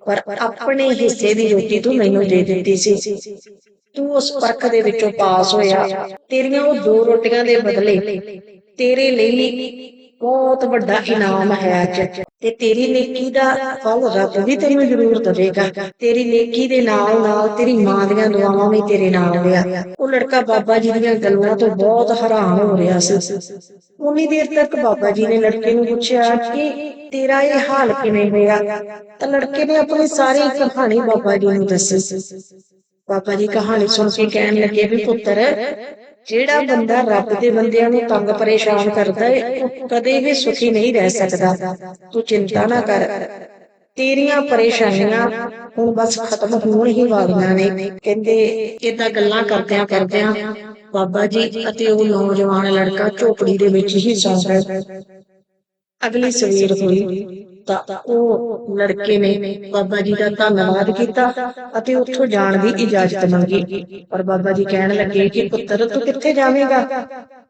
ਪਰ ਆਪਣੇ ਹਿੱਸੇ ਦੀ ਰੋਟੀ ਤੂੰ ਮੈਨੂੰ ਦੇ ਦਿੱਤੀ ਸੀ। ਤੂੰ ਉਸ ਪਰਖ ਦੇ ਵਿੱਚੋਂ ਪਾਸ ਹੋਇਆ। ਤੇਰੀਆਂ ਉਹ ਦੋ ਰੋਟੀਆਂ ਦੇ ਬਦਲੇ ਤੇਰੇ ਲਈ ਬਹੁਤ ਵੱਡਾ ਇਨਾਮ ਹੈ ਅੱਜ। ਤੇ ਤੇਰੀ ਨੇਕੀ ਦਾ ਫਲ ਰੱਬ ਵੀ ਤੈਨੂੰ ਜ਼ਰੂਰ ਦੇਵੇਗਾ। ਤੇਰੀ ਨੇਕੀ ਦੇ ਨਾਲ ਨਾਲ ਤੇਰੀ ਮਾਂ ਦੀਆਂ ਦੁਆਵਾਂ ਵੀ ਤੇਰੇ ਨਾਲ ਆ। ਉਹ ਲੜਕਾ ਬਾਬਾ ਜੀ ਦੀਆਂ ਗੱਲਾਂ ਤੋਂ ਬਹੁਤ ਹੈਰਾਨ ਹੋ ਰਿਹਾ ਸੀ। ਉਨੀ ਦੇਰ ਤੱਕ ਬਾਬਾ ਜੀ ਨੇ ਲੜਕੇ ਨੂੰ ਪੁੱਛਿਆ ਕਿ ਤੇਰਾ ਇਹ ਹਾਲ ਕਿਵੇਂ ਹੋਇਆ? ਤਾਂ ਲੜਕੇ ਨੇ ਆਪਣੀ ਸਾਰੀ ਕਹਾਣੀ ਬਾਬਾ ਜੀ ਨੂੰ ਦੱਸੀ। ਬਾਬਾ ਜੀ ਕਹਾਣੀ ਸੁਣ ਕੇ ਕਹਿਣ ਲੱਗੇ ਵੀ ਪੁੱਤਰ ਜਿਹੜਾ ਬੰਦਾ ਰੱਬ ਦੇ ਬੰਦਿਆਂ ਨੂੰ ਤੰਗ ਪਰੇਸ਼ਾਨ ਕਰਦਾ ਹੈ ਉਹ ਕਦੇ ਵੀ ਸੁਖੀ ਨਹੀਂ ਰਹਿ ਸਕਦਾ। ਤੂੰ ਚਿੰਤਾ ਨਾ ਕਰ। ਤੇਰੀਆਂ ਪਰੇਸ਼ਾਨੀਆਂ ਹੁਣ ਬਸ ਖਤਮ ਹੋਣ ਹੀ ਵਾਲੀਆਂ ਨੇ। ਕਹਿੰਦੇ ਇਦਾਂ ਗੱਲਾਂ ਕਰਦਿਆਂ ਕਰਦਿਆਂ ਬਾਬਾ ਜੀ ਅਤੇ ਉਹ ਨੌਜਵਾਨ ਲੜਕਾ ਝੋਪੜੀ ਦੇ ਵਿੱਚ ਹੀ ਸੌਂ ਗਏ। ਅਗਲੀ ਸਵੇਰ ਹੋਈ। ਤਾਂ ਉਹ ਲੜਕੇ ਨੇ ਬਾਬਾ ਜੀ ਦਾ ਧੰਨਵਾਦ ਕੀਤਾ ਅਤੇ ਉੱਥੋਂ ਜਾਣ ਦੀ ਇਜਾਜ਼ਤ ਮੰਗੀ। ਪਰ ਬਾਬਾ ਜੀ ਕਹਿਣ ਲੱਗੇ ਕਿ ਪੁੱਤਰ, ਤੂੰ ਕਿੱਥੇ ਜਾਵੇਂਗਾ?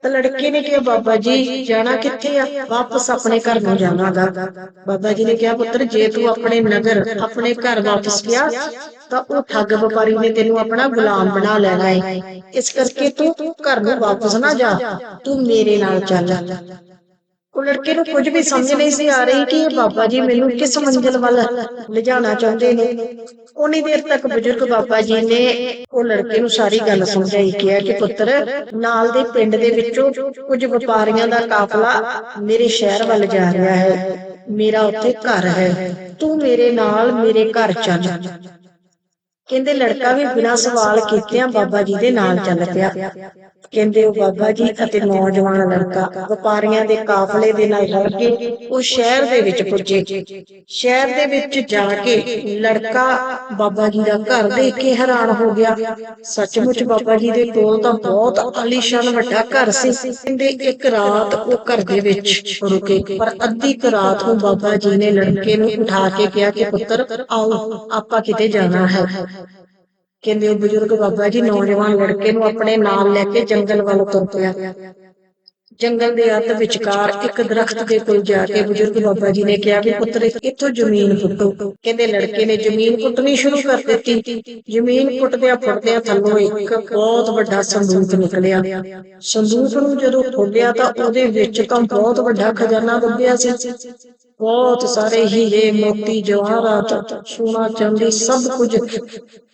ਤਾਂ ਲੜਕੇ ਨੇ ਕਿਹਾ, ਬਾਬਾ ਜੀ, ਜਾਣਾ ਕਿੱਥੇ ਆ? ਵਾਪਸ ਆਪਣੇ ਘਰ ਨੂੰ ਜਾਣਾਗਾ ਬਾਬਾ ਜੀ ਨੇ ਕਿਹਾ, ਪੁੱਤਰ, ਜੇ ਤੂੰ ਆਪਣੇ ਨਗਰ, ਆਪਣੇ ਘਰ ਵਾਪਸ ਗਿਆ, ਤਾਂ ਉਹ ਠੱਗ ਵਪਾਰੀ ਨੇ ਤੈਨੂੰ ਆਪਣਾ ਗੁਲਾਮ ਬਣਾ ਲੈਣਾ ਹੈ ਇਸ ਕਰਕੇ ਤੂੰ ਘਰ ਨੂੰ ਵਾਪਸ ਨਾ ਜਾ। ਤੂੰ ਮੇਰੇ ਨਾਲ ਚੱਲ। ਉਹ ਲੜਕੇ ਨੂੰ ਕੁਝ ਵੀ ਸਮਝ ਨਹੀਂ ਸੀ ਆ ਰਹੀ ਕਿ ਇਹ ਬਾਬਾ ਜੀ ਮੈਨੂੰ ਕਿਸ ਮੰਜ਼ਿਲ ਵੱਲ ਲਿਜਾਣਾ ਚਾਹੁੰਦੇ ਨੇ। ਉਨੀ ਦੇਰ ਤੱਕ ਬਜ਼ੁਰਗ ਬਾਬਾ ਜੀ ਨੇ ਉਹ ਲੜਕੇ ਨੂੰ ਸਾਰੀ ਗੱਲ ਸਮਝਾਈ, ਕਿਹਾ ਕਿ ਪੁੱਤਰ, ਨਾਲ ਦੇ ਪਿੰਡ ਦੇ ਵਿੱਚੋਂ ਕੁਝ ਵਪਾਰੀਆਂ ਦਾ ਕਾਫਲਾ ਮੇਰੇ ਸ਼ਹਿਰ ਵੱਲ ਜਾ ਰਿਹਾ ਹੈ। ਮੇਰਾ ਉੱਥੇ ਘਰ ਹੈ। ਤੂੰ ਮੇਰੇ ਨਾਲ ਮੇਰੇ ਘਰ ਚੱਲ। ਕਹਿੰਦੇ ਲੜਕਾ ਵੀ ਬਿਨਾਂ ਸਵਾਲ ਕੀਤਿਆਂ ਬਾਬਾ ਜੀ ਦੇ ਨਾਲ ਚੱਲ ਪਿਆ। ਕਹਿੰਦੇ ਉਹ ਬਾਬਾ ਜੀ ਅਤੇ ਨੌਜਵਾਨ ਲੜਕਾ। ਵਪਾਰੀਆਂ ਦੇ ਕਾਫਲੇ ਦੇ ਨਾਲ ਰਲ ਕੇ ਉਹ ਸ਼ਹਿਰ ਦੇ ਵਿੱਚ ਪੁੱਜੇ। ਸ਼ਹਿਰ ਦੇ ਵਿੱਚ ਜਾ ਕੇ ਲੜਕਾ ਬਾਬਾ ਜੀ ਦਾ ਘਰ ਦੇਖ ਕੇ ਹੈਰਾਨ ਹੋ ਗਿਆ। ਸੱਚਮੁੱਚ ਬਾਬਾ ਜੀ ਦੇ ਕੋਲ ਤਾਂ ਬਹੁਤ ਆਲੀਸ਼ਾਨ ਵੱਡਾ ਘਰ ਸੀ। ਕਹਿੰਦੇ ਇੱਕ ਰਾਤ ਉਹ ਘਰ ਦੇ ਵਿੱਚ ਰੁਕੇ ਪਰ ਅੱਧੀ ਰਾਤ ਨੂੰ ਬਾਬਾ ਜੀ ਨੇ ਲੜਕੇ ਨੂੰ ਉਠਾ ਕੇ ਕਿਹਾ ਕਿ ਪੁੱਤਰ ਆਓ ਆਪਾਂ ਕਿਤੇ ਜਾਣਾ ਹੈ ਕਹਿੰਦੇ ਬਜ਼ੁਰਗ ਬਾਬਾ ਜੀ, ਨੌਜਵਾਨ ਲੜਕੇ ਨੂੰ ਆਪਣੇ ਨਾਲ ਲੈ ਕੇ ਜੰਗਲ ਵੱਲ ਤੁਰ ਪਿਆ। ਜੰਗਲ ਦੇ ਅੱਧ ਵਿਚਕਾਰ ਇੱਕ ਦਰਖਤ ਦੇ ਕੋਲ ਜਾ ਕੇ ਬਜ਼ੁਰਗ ਬਾਬਾ ਜੀ ਨੇ ਕਿਹਾ ਵੀ ਪੁੱਤਰ, ਇੱਥੋਂ ਜ਼ਮੀਨ ਪੁੱਟੋ। ਕਹਿੰਦੇ ਲੜਕੇ ਨੇ ਜ਼ਮੀਨ ਪੁੱਟਣੀ ਸ਼ੁਰੂ ਕਰ ਦਿੱਤੀ। ਜ਼ਮੀਨ ਪੁੱਟਦਿਆਂ ਪੁੱਟਦਿਆਂ ਥੱਲੋਂ ਇੱਕ ਬਹੁਤ ਵੱਡਾ ਸੰਦੂਕ ਨਿਕਲਿਆ। ਸੰਦੂਕ ਨੂੰ ਜਦੋਂ ਖੋਲ੍ਹਿਆ ਤਾਂ ਉਹਦੇ ਵਿੱਚ ਤਾਂ ਬਹੁਤ ਵੱਡਾ ਖਜ਼ਾਨਾ ਦੱਬਿਆ ਸੀ। ਬਹੁਤ ਸਾਰੇ ਹੀਰੇ ਮੋਤੀ ਜਵਾਹਰਾਤ ਸੋਨਾ ਚਾਂਦੀ ਸਭ ਕੁਝ।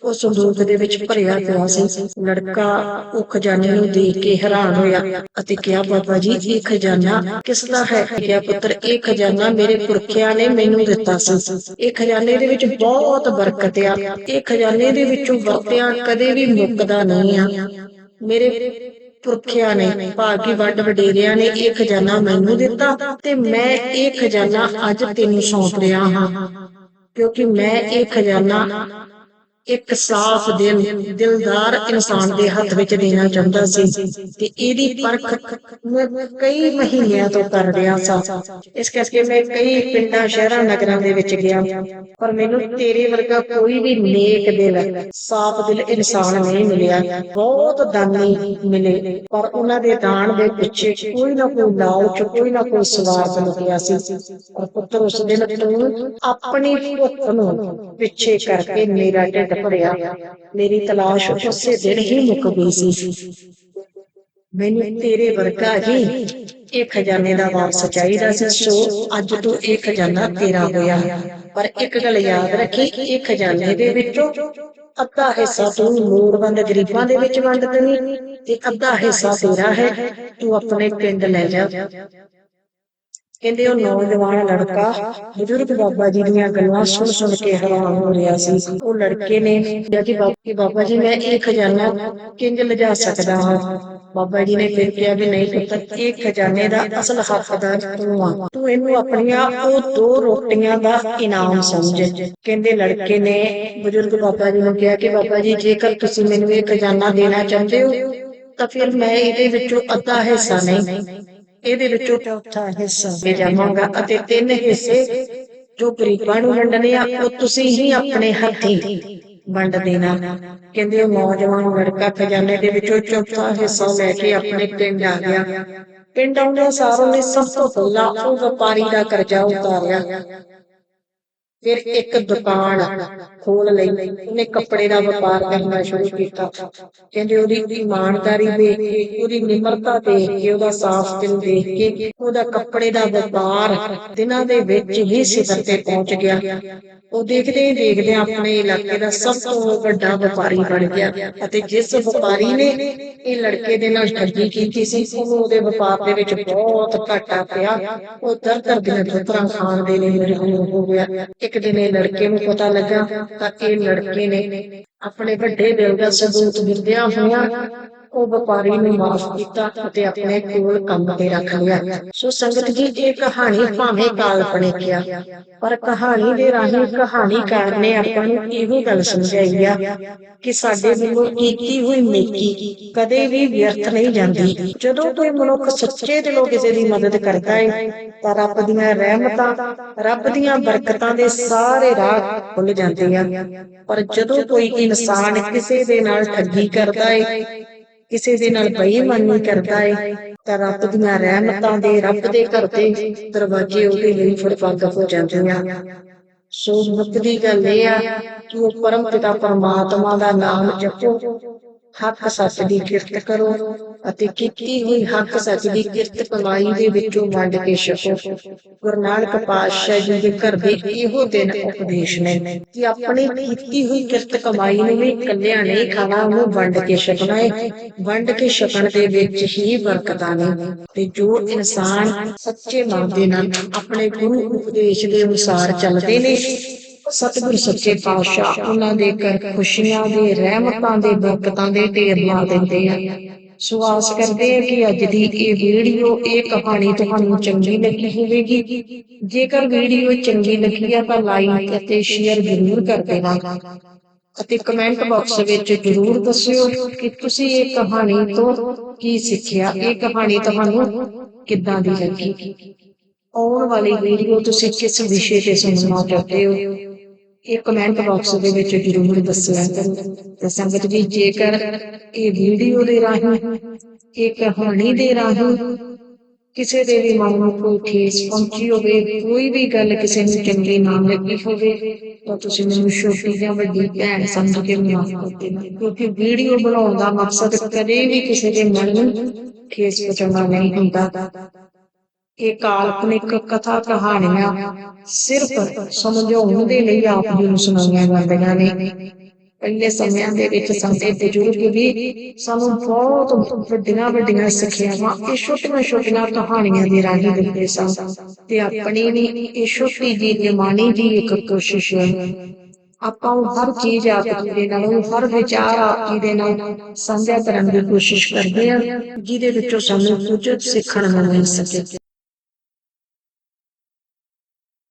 ਉਹ ਸੰਦੂਕ ਦੇ ਵਿੱਚ ਭਰਿਆ ਪਿਆ ਸੀ। ਲੜਕਾ ਉਹ ਖਜ਼ਾਨੇ ਨੂੰ ਦੇਖ ਕੇ ਹੈਰਾਨ ਹੋਇਆ ਅਤੇ ਕਿਹਾ, ਬਾਬਾ ਜੀ, ਇਹ ਖਜ਼ਾਨਾ ਕਿਸ ਦਾ ਹੈ? ਕਿਹਾ, ਪੁੱਤਰ, ਇਹ ਖਜ਼ਾਨਾ ਮੇਰੇ ਪੁਰਖਿਆਂ ਨੇ ਮੈਨੂੰ ਦਿੱਤਾ ਸੀ। ਇਹ ਖਜ਼ਾਨੇ ਦੇ ਵਿੱਚ ਬਹੁਤ ਬਰਕਤ ਆ। ਇਹ ਖਜ਼ਾਨੇ ਦੇ ਵਿੱਚੋਂ ਵਰਤਿਆ ਕਦੇ ਵੀ ਮੁੱਕਦਾ ਨਹੀਂ ਆ। ਮੇਰੇ ਪੁਰਖਿਆਂ ਨੇ ਭਾਗੀ ਵੱਡ ਵਡੇਰਿਆਂ ਨੇ ਇਹ ਖਜ਼ਾਨਾ ਮੈਨੂੰ ਦਿੱਤਾ ਤੇ ਮੈਂ ਇਹ ਖਜ਼ਾਨਾ ਅੱਜ ਤੈਨੂੰ ਸੌਂਪ ਰਿਹਾ ਹਾਂ। ਕਿਉਂਕਿ ਮੈਂ ਇਹ ਖਜ਼ਾਨਾ ਇੱਕ ਸਾਫ਼ ਦਿਲ ਦਿਲਦਾਰ ਇਨਸਾਨ ਦੇ ਹੱਥ ਵਿੱਚ ਦੇਣਾ ਚਾਹੁੰਦਾ ਸੀ ਤੇ ਇਹਦੀ ਪਰਖ ਮੈਂ ਕਈ ਮਹੀਨਿਆਂ ਤੋਂ ਕਰ ਰਿਹਾ ਸਾਂ। ਇਸ ਕਰਕੇ ਮੈਂ ਕਈ ਪਿੰਡਾਂ, ਸ਼ਹਿਰਾਂ, ਨਗਰਾਂ ਦੇ ਵਿੱਚ ਗਿਆ। ਪਰ ਮੈਨੂੰ ਤੇਰੇ ਵਰਗਾ ਕੋਈ ਵੀ ਨੇਕ ਦਿਲ, ਸਾਫ਼ ਦਿਲ ਇਨਸਾਨ ਨਹੀਂ ਮਿਲਿਆ। ਬਹੁਤ ਦਾਨੀ ਮਿਲੇ, ਪਰ ਉਹਨਾਂ ਦੇ ਦਾਨ ਦੇ ਪਿੱਛੇ ਕੋਈ ਨਾ ਕੋਈ ਲਾਲਚ ਕੋਈ ਨਾ ਕੋਈ ਸਵਾਰਥ ਲੁਕਿਆ ਸੀ। ਪਰ ਪੁੱਤਰ ਉਸ ਦਿਨ ਤੂੰ ਆਪਣੀ ਭੁੱਖ ਨੂੰ ਪਿੱਛੇ ਕਰਕੇ ਮੇਰਾ ਢਿੱਡ ਭਰਿਆ ਮੇਰੀ ਤਲਾਸ਼ ਉਸੇ ਦਿਨ ਹੀ ਮੁੱਕ ਗਈ ਸੀ। ਮੈਨੂੰ ਤੇਰੇ ਵਰਗਾ ਹੀ ਇਹ ਖਜ਼ਾਨੇ ਦਾ ਵਾਰਸ ਚਾਹੀਦਾ ਸੀ। ਸੋ ਅੱਜ ਤੋਂ ਇਹ ਖਜ਼ਾਨਾ ਤੇਰਾ ਹੋਇਆ। ਪਰ ਇੱਕ ਗੱਲ ਯਾਦ ਰੱਖੀ, ਇਹ ਖਜ਼ਾਨੇ ਦੇ ਵਿੱਚੋਂ ਅੱਧਾ ਹਿੱਸਾ ਤੂੰ ਲੋੜਵੰਦ ਗਰੀਬਾਂ ਦੇ ਵਿੱਚ ਵੰਡ ਦੇਣੀ ਤੇ ਅੱਧਾ ਹਿੱਸਾ ਤੇਰਾ ਹੈ। ਤੂੰ ਆਪਣੇ ਪਿੰਡ ਲੈ ਜਾ। ਕਹਿੰਦੇ ਉਹ ਨੌਜਵਾਨ ਲੜਕਾ, ਬਜ਼ੁਰਗ ਬਾਬਾ ਜੀ ਦੀਆਂ ਗੱਲਾਂ ਸੁਣ ਸੁਣ ਕੇ ਹੈਰਾਨ ਹੋ ਰਿਹਾ ਸੀ। ਉਹ ਲੜਕੇ ਨੇ ਕਿਹਾ ਕਿ ਬਾਬਾ ਬਾਬਾ ਜੀ, ਮੈਂ ਇਹ ਖਜ਼ਾਨਾ ਕਿੰਜ ਲਿਜਾ ਸਕਦਾ ਹਾਂ? ਬਾਬਾ ਜੀ ਨੇ ਫਿਰ ਕਿਹਾ ਵੀ ਨਹੀਂ ਪੁੱਤਰ ਇਹ ਖਜ਼ਾਨੇ ਦਾ ਅਸਲ ਹੱਕਦਾਰ ਤੂੰ ਆ। ਤੂੰ ਇਹਨੂੰ ਆਪਣੀਆਂ ਉਹ ਦੋ ਰੋਟੀਆਂ ਦਾ ਇਨਾਮ ਸਮਝ। ਕਹਿੰਦੇ ਲੜਕੇ ਨੇ ਬਜ਼ੁਰਗ ਬਾਬਾ ਜੀ ਨੂੰ ਕਿਹਾ ਕਿ ਬਾਬਾ ਜੀ, ਜੇਕਰ ਤੁਸੀਂ ਮੈਨੂੰ ਇਹ ਖਜ਼ਾਨਾ ਦੇਣਾ ਚਾਹੁੰਦੇ ਹੋ, ਤਾਂ ਫਿਰ ਮੈਂ ਇਹਦੇ ਵਿੱਚੋਂ ਅੱਧਾ ਹਿੱਸਾ ਨਹੀਂ। ਇਹਦੇ ਵਿੱਚੋਂ ਚੌਥਾ ਹਿੱਸਾ ਦੇ ਜਾਵਾਂਗਾ ਅਤੇ ਤਿੰਨ ਹਿੱਸੇ ਜੋ ਗਰੀਬਾਂ ਨੂੰ ਵੰਡਣੇ ਆ ਉਹ ਤੁਸੀਂ ਹੀ ਆਪਣੇ ਹੱਥੀਂ ਵੰਡ ਦੇਣਾ। ਕਹਿੰਦੇ ਉਹ ਨੌਜਵਾਨ ਲੜਕਾ ਖਜ਼ਾਨੇ ਦੇ ਵਿੱਚੋਂ ਚੌਥਾ ਹਿੱਸਾ ਲੈ ਕੇ ਆਪਣੇ ਪਿੰਡ ਆ ਗਿਆ। ਪਿੰਡ ਆਉਂਦੇ ਸਾਰ ਉਹਨੇ ਸਭ ਤੋਂ ਪਹਿਲਾਂ ਉਹ ਵਪਾਰੀ ਦਾ ਕਰਜ਼ਾ ਉਤਾਰਿਆ। ਫਿਰ ਇੱਕ ਦੁਕਾਨ ਖੋਲ ਲਈ। ਉਹਨੇ ਕੱਪੜੇ ਦਾ ਵਪਾਰ ਕਰਨਾ ਸ਼ੁਰੂ ਕੀਤਾ। ਕਹਿੰਦੇ ਉਹਦੀ ਇਮਾਨਦਾਰੀ ਦੇਖ ਕੇ, ਉਹਦੀ ਨਿਮਰਤਾ ਦੇਖ ਕੇ, ਉਹਦਾ ਸਾਫ਼ ਦਿਲ ਦੇਖ ਕੇ ਉਹਦਾ ਕੱਪੜੇ ਦਾ ਵਪਾਰ ਦਿਨਾਂ ਦੇ ਵਿੱਚ ਹੀ ਸਿਖਰ ਤੇ ਪਹੁੰਚ ਗਿਆ। ਉਹ ਦੇਖਦੇ ਹੀ ਦੇਖਦੇ ਆਪਣੇ ਇਲਾਕੇ ਦਾ ਸਭ ਤੋਂ ਵੱਡਾ ਵਪਾਰੀ ਬਣ ਗਿਆ ਅਤੇ ਜਿਸ ਵਪਾਰੀ ਨੇ ਇਹ ਲੜਕੇ ਦੇ ਨਾਲ ਠੱਗੀ ਕੀਤੀ ਸੀ, ਉਹਨੂੰ ਉਹਦੇ ਵਪਾਰ ਦੇ ਵਿੱਚ ਬਹੁਤ ਘਾਟਾ ਪਿਆ। ਉਹ ਦਰ ਦਰ ਦਿਨ ਪੁੱਤਰਾਂ ਖਾਣ ਦੇ ਲਈ ਮਜਬੂਰ ਹੋ ਗਿਆ। ਇੱਕ ਦਿਨ ਇਹ ਲੜਕੇ ਨੂੰ ਪਤਾ ਲੱਗਾ ਤਾਂ ਇਹ ਲੜਕੇ ਨੇ ਆਪਣੇ ਵੱਡੇ ਦਿਲ ਦਾ ਸਬੂਤ ਦਿੰਦਿਆਂ ਹੋਇਆਂ ਉਹ ਵਪਾਰੀ ਨੂੰ ਮਾਫ ਕੀਤਾ ਅਤੇ ਆਪਣੇ ਕੋਲ ਕੰਮ ਤੇ ਰੱਖ ਲਿਆ। ਸੋ ਸੰਗਤ ਜੀ, ਇਹ ਕਹਾਣੀ ਭਾਵੇਂ ਕਾਲਪਨਿਕ ਆ, ਪਰ ਕਹਾਣੀ ਦੇ ਰਾਹੀਂ ਕਹਾਣੀਕਾਰ ਨੇ ਆਪਾਂ ਨੂੰ ਇਹੋ ਗੱਲ ਸਮਝਾਈ ਆ ਕਿ ਸਾਡੇ ਵੱਲੋਂ ਕੀਤੀ ਹੋਈ ਨੇਕੀ ਕਦੇ ਵੀ ਵਿਅਰਥ ਨਹੀਂ ਜਾਂਦੀ। ਜਦੋਂ ਕੋਈ ਮਨੁੱਖ ਸੱਚੇ ਦਿਲੋਂ ਕਿਸੇ ਦੀ ਮਦਦ ਕਰਦਾ ਹੈ ਤਾਂ ਰੱਬ ਦੀਆਂ ਰਹਿਮਤਾਂ, ਰੱਬ ਦੀਆਂ ਬਰਕਤਾਂ ਦੇ ਸਾਰੇ ਰਾਹ ਖੁੱਲ ਜਾਂਦੇ ਆ। ਪਰ ਜਦੋਂ ਕੋਈ ਇਨਸਾਨ ਕਿਸੇ ਦੇ ਨਾਲ ਠੱਗੀ ਕਰਦਾ ਹੈ ਕਿਸੇ ਦੇ ਨਾਲ ਬੇਈਮਾਨੀ ਕਰਦਾ ਹੈ ਤਾਂ ਰੱਬ ਦੀਆਂ ਰਹਿਮਤਾਂ ਦੇ ਰੱਬ ਦੇ ਘਰ ਦੇ ਦਰਵਾਜ਼ੇ ਉਹਦੇ ਲਈ ਫੜਫੰਗ ਹੋ ਜਾਂਦੇ ਆ ਸੋ ਮੁੱਕਦੀ ਗੱਲ ਇਹ ਆ ਕਿ ਉਹ ਪਰਮ ਪਿਤਾ ਪਰਮਾਤਮਾ ਦਾ ਨਾਮ ਜਪੋ। ਹੱਕ ਸੱਚ ਦੀ ਕਿਰਤ ਕਰੋ ਅਤੇ ਕੀਤੀ ਹੋਈ ਹੱਕ ਸੱਚ ਦੀ ਕਿਰਤ ਕਮਾਈ ਦੇ ਵਿੱਚੋਂ ਵੰਡ ਕੇ ਛਕੋ। ਗੁਰੂ ਨਾਨਕ ਪਾਤਸ਼ਾਹ ਜੀ ਦੇ ਘਰ ਦੇ ਇਹੋ ਦਿਨ ਉਪਦੇਸ਼ ਨੇ ਕਿ ਆਪਣੀ ਕੀਤੀ ਹੋਈ ਕਿਰਤ ਕਮਾਈ ਨੂੰ ਵੀ ਇਕੱਲਿਆਂ ਨਹੀਂ ਖਾਣਾ, ਉਹਨੂੰ ਵੰਡ ਕੇ ਛਕਣਾ ਹੈ ਵੰਡ ਕੇ ਛਕਣ ਦੇ ਵਿੱਚ ਹੀ ਬਰਕਤਾਂ ਨੇ ਤੇ ਜੋ ਇਨਸਾਨ ਸੱਚੇ ਮਨ ਦੇ ਨਾਲ ਆਪਣੇ ਗੁਰੂ ਉਪਦੇਸ਼ ਦੇ ਅਨੁਸਾਰ ਚੱਲਦੇ ਨੇ ਸਤਿਗੁਰ ਸੱਚੇ ਪਾਤਸ਼ਾਹ ਉਹਨਾਂ ਦੇ ਘਰ ਖੁਸ਼ੀਆਂ ਦੇ, ਰਹਿਮਤਾਂ ਦੇ, ਬਰਕਤਾਂ ਦੇ ਢੇਰ ਲਾ ਦਿੰਦੇ ਆ। ਸੋ ਆਸ ਕਰਦੇ ਆ ਕਿ ਅੱਜ ਦੀ ਇਹ ਵੀਡੀਓ, ਇਹ ਕਹਾਣੀ ਤੁਹਾਨੂੰ ਚੰਗੀ ਲੱਗੀ ਹੋਵੇਗੀ। ਜੇਕਰ ਵੀਡੀਓ ਚੰਗੀ ਲੱਗੀ ਆ ਤਾਂ ਲਾਈਕ ਅਤੇ ਸ਼ੇਅਰ ਜ਼ਰੂਰ ਕਰ ਦੇਣਾ। ਅਤੇ ਕਮੈਂਟ ਬਾਕਸ ਵਿੱਚ ਜ਼ਰੂਰ ਦੱਸਿਓ ਕਿ ਤੁਸੀਂ ਇਹ ਕਹਾਣੀ ਤੋਂ ਕੀ ਸਿੱਖਿਆ, ਇਹ ਕਹਾਣੀ ਤੁਹਾਨੂੰ ਕਿੱਦਾਂ ਦੀ ਲੱਗੀ। ਆਉਣ ਵਾਲੀ ਵੀਡੀਓ ਤੁਸੀਂ ਕਿਸ ਵਿਸ਼ੇ ਤੇ ਸੁਣਨਾ ਚਾਹੁੰਦੇ ਹੋ? ਕਮੈਂਟ ਬਾਕਸ ਦੇ ਵਿੱਚ ਜ਼ਰੂਰ ਦੱਸਿਆ। ਕਰੋ ਤੇ ਸੰਗਤ ਜੀ, ਜੇਕਰ ਇਹ ਵੀਡੀਓ ਦੇ ਰਾਹੀਂ, ਇਹ ਕਹਾਣੀ ਦੇ ਰਾਹੀਂ ਕਿਸੇ ਦੇ ਵੀ ਮਨ ਨੂੰ ਕੋਈ ਠੇਸ ਪਹੁੰਚੀ ਹੋਵੇ, ਕੋਈ ਵੀ ਗੱਲ ਕਿਸੇ ਨੂੰ ਚੰਗੀ ਨਾ ਲੱਗੀ ਹੋਵੇ, ਤਾਂ ਤੁਸੀਂ ਮੈਨੂੰ ਛੋਟੀ ਜਾਂ ਵੱਡੀ ਭੈਣ ਸਮਝ ਕੇ ਮਾਫ ਕਰ ਦੇਣਾ। ਕਿਉਂਕਿ ਵੀਡੀਓ ਬਣਾਉਣ ਦਾ ਮਕਸਦ ਕਦੇ ਵੀ ਕਿਸੇ ਦੇ ਮਨ ਨੂੰ ਠੇਸ ਪਹੁੰਚਾਉਣਾ ਨਹੀਂ ਹੁੰਦਾ। ਇਹ ਕਾਲਪਨਿਕ ਕਥਾ ਕਹਾਣੀਆਂ ਸਿਰਫ ਸਮਝਾਉਣ ਦੇ ਲਈ ਆਪ ਜੀ ਨੂੰ ਸੁਣਾਈਆਂ ਜਾਂਦੀਆਂ ਨੇ। ਪਹਿਲੇ ਸਮਿਆਂ ਦੇ ਵਿੱਚ ਸਾਡੇ ਬਜ਼ੁਰਗ ਵੀ ਸਾਨੂੰ ਬਹੁਤ ਵੱਡੀਆਂ ਵੱਡੀਆਂ ਸਿੱਖਿਆਵਾਂ ਇਹ ਛੋਟੀਆਂ ਛੋਟੀਆਂ ਕਹਾਣੀਆਂ ਦੇ ਰਾਹੀਂ ਦਿੰਦੇ ਸਨ ਤੇ ਆਪਣੀ ਵੀ ਇਹ ਛੋਟੀ ਜੀ ਨਿਮਾਣੀ ਜੀ ਇੱਕ ਕੋਸ਼ਿਸ਼ ਹੈ। ਆਪਾਂ ਉਹ ਹਰ ਚੀਜ਼ ਆਪ ਜੀ ਦੇ ਨਾਲ ਉਹ ਹਰ ਵਿਚਾਰ ਆਪ ਜੀ ਦੇ ਨਾਲ ਸਾਂਝਾ ਕਰਨ ਦੀ ਕੋਸ਼ਿਸ਼ ਕਰਦੇ ਹਾਂ ਜਿਹਦੇ ਵਿੱਚੋਂ ਸਾਨੂੰ ਕੁਝ ਸਿੱਖਣ ਨੂੰ ਮਿਲ ਸਕੇ।